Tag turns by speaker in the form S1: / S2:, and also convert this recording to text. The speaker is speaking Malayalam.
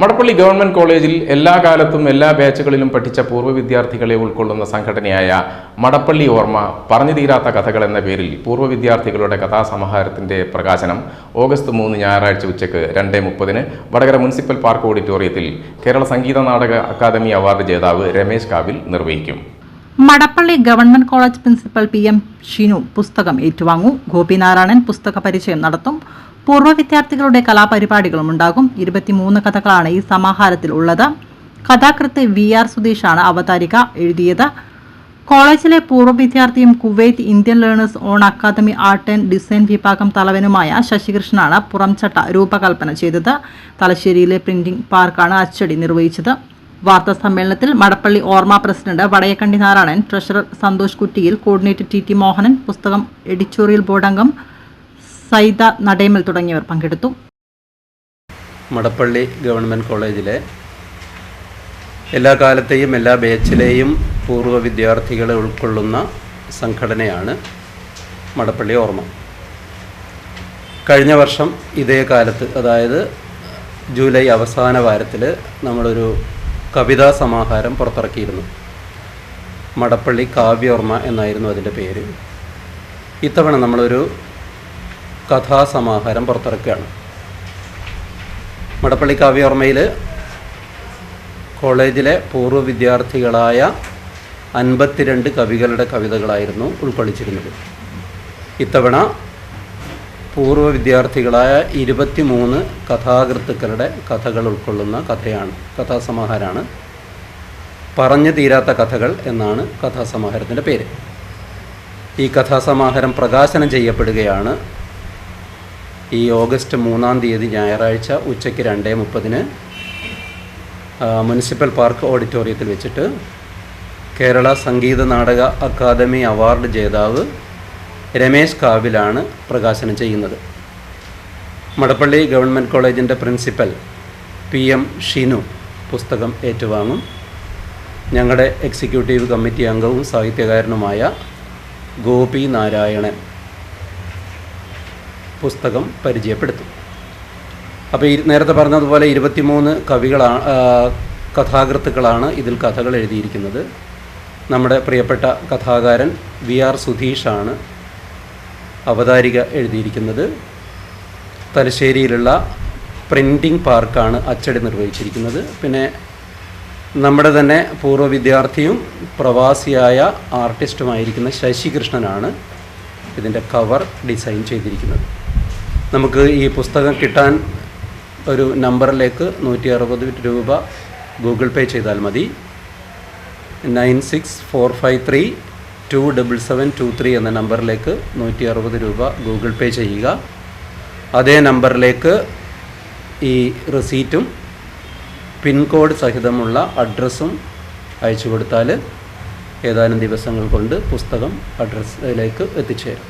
S1: മടപ്പള്ളി ഗവൺമെന്റ് കോളേജിൽ എല്ലാ കാലത്തും എല്ലാ ബാച്ചുകളിലും പഠിച്ച പൂർവ വിദ്യാർത്ഥികളെ ഉൾക്കൊള്ളുന്ന സംഘടനയായ മടപ്പള്ളി ഓർമ്മ പറഞ്ഞു തീരാത്ത കഥകൾ എന്ന പേരിൽ പൂർവ വിദ്യാർത്ഥികളുടെ കഥാസമാഹാരത്തിന്റെ പ്രകാശനം ഓഗസ്റ്റ് മൂന്ന് ഞായറാഴ്ച ഉച്ചയ്ക്ക് രണ്ട് മുപ്പതിന് വടകര മുനിസിപ്പൽ പാർക്ക് ഓഡിറ്റോറിയത്തിൽ കേരള സംഗീത നാടക അക്കാദമി അവാർഡ് ജേതാവ് രമേശ് കാവിൽ നിർവഹിക്കും.
S2: Madappally government college principal P M Shinu പുസ്തകം ഏറ്റുവാങ്ങും. ഗോപിനാരായണൻ പുസ്തക പരിചയം നടത്തും. പൂർവ വിദ്യാർത്ഥികളുടെ കലാപരിപാടികളും ഉണ്ടാകും. ഇരുപത്തിമൂന്ന് കഥകളാണ് ഈ സമാഹാരത്തിൽ ഉള്ളത്. കഥാകൃത്ത് വി ആർ സുധീഷാണ് അവതാരിക എഴുതിയത്. കോളേജിലെ പൂർവ വിദ്യാർത്ഥിയും Kuwait Indian learners own academy art and design വിഭാഗം തലവനുമായ ശശികൃഷ്ണനാണ് പുറംചട്ട രൂപകൽപ്പന ചെയ്തത്. തലശ്ശേരിയിലെ പ്രിന്റിംഗ് പാർക്കാണ് അച്ചടി നിർവഹിച്ചത്. വാർത്താ സമ്മേളനത്തിൽ Madappally Orma president Vadayakkandi Narayanan treasurer Santhosh Kuttiyil coordinator T T Mohanan പുസ്തകം എഡിറ്റോറിയൽ ബോർഡംഗം സൈദ നടേമൽ തുടങ്ങിയവർ പങ്കെടുത്തു.
S3: മടപ്പള്ളി ഗവൺമെന്റ് കോളേജിലെ എല്ലാ കാലത്തെയും എല്ലാ ബാച്ചിലെയും പൂർവ വിദ്യാർത്ഥികളെ ഉൾക്കൊള്ളുന്ന സംഘടനയാണ് മടപ്പള്ളി ഓർമ്മ. കഴിഞ്ഞ വർഷം ഇതേ കാലത്ത് അതായത് ജൂലൈ അവസാന വാരത്തിൽ നമ്മളൊരു കവിതാ സമാഹാരം പുറത്തിറക്കിയിരുന്നു. മടപ്പള്ളി കാവ്യോർമ്മ എന്നായിരുന്നു അതിന്റെ പേര്. ഇത്തവണ നമ്മളൊരു കഥാസമാഹാരം പുറത്തിറക്കുകയാണ്. മടപ്പള്ളി കാവ്യോർമ്മയിൽ കോളേജിലെ പൂർവ വിദ്യാർത്ഥികളായ അൻപത്തിരണ്ട് കവികളുടെ കവിതകളായിരുന്നു ഉൾക്കൊള്ളിച്ചിരുന്നത്. ഇത്തവണ പൂർവ വിദ്യാർത്ഥികളായ ഇരുപത്തിമൂന്ന് കഥാകൃത്തുക്കളുടെ കഥകൾ ഉൾക്കൊള്ളുന്ന കഥയാണ് കഥാസമാഹാരമാണ് പറഞ്ഞു തീരാത്ത കഥകൾ എന്നാണ് കഥാസമാഹാരത്തിന്റെ പേര്. ഈ കഥാസമാഹാരം പ്രകാശനം ചെയ്യപ്പെടുകയാണ് ഈ ഓഗസ്റ്റ് മൂന്നാം തീയതി ഞായറാഴ്ച ഉച്ചയ്ക്ക് രണ്ടേ മുപ്പതിന് മുനിസിപ്പൽ പാർക്ക് ഓഡിറ്റോറിയത്തിൽ വെച്ചിട്ട് കേരള സംഗീത നാടക അക്കാദമി അവാർഡ് ജേതാവ് രമേശ് കാവിലാണ് പ്രകാശനം ചെയ്യുന്നത്. മടപ്പള്ളി ഗവൺമെന്റ് കോളേജിന്റെ പ്രിൻസിപ്പൽ പി എം ഷിനു പുസ്തകം ഏറ്റുവാങ്ങും. ഞങ്ങളുടെ എക്സിക്യൂട്ടീവ് കമ്മിറ്റി അംഗവും സാഹിത്യകാരനുമായ ഗോപി നാരായണൻ പുസ്തകം പരിചയപ്പെടുത്തും. അപ്പോൾ ഈ നേരത്തെ പറഞ്ഞതുപോലെ ഇരുപത്തിമൂന്ന് കവികളാണ് കഥാകൃത്തുക്കളാണ് ഇതിൽ കഥകൾ എഴുതിയിരിക്കുന്നത്. നമ്മുടെ പ്രിയപ്പെട്ട കഥാകാരൻ വി ആർ സുധീഷാണ് അവതാരിക എഴുതിയിരിക്കുന്നത്. തലശ്ശേരിയിലുള്ള പ്രിന്റിംഗ് പാർക്കാണ് അച്ചടി നിർവഹിച്ചിരിക്കുന്നത്. പിന്നെ നമ്മുടെ തന്നെ പൂർവ വിദ്യാർത്ഥിയും പ്രവാസിയായ ആർട്ടിസ്റ്റുമായിരിക്കുന്ന ശശികൃഷ്ണനാണ് ഇതിന്റെ കവർ ഡിസൈൻ ചെയ്തിരിക്കുന്നത്. നമുക്ക് ഈ പുസ്തകം കിട്ടാൻ ഒരു നമ്പറിലേക്ക് നൂറ്റി അറുപത് രൂപ ഗൂഗിൾ പേ ചെയ്താൽ മതി. Nine six four five three two double seven two three എന്ന നമ്പറിലേക്ക് നൂറ്റി അറുപത് രൂപ ഗൂഗിൾ പേ ചെയ്യുക. അതേ നമ്പറിലേക്ക് ഈ റെസീറ്റും പിൻകോഡ് സഹിതമുള്ള അഡ്രസ്സും അയച്ചു കൊടുത്താൽ ഏതാനും ദിവസങ്ങൾ കൊണ്ട് പുസ്തകം അഡ്രസ്സിലേക്ക് എത്തിച്ചേരും.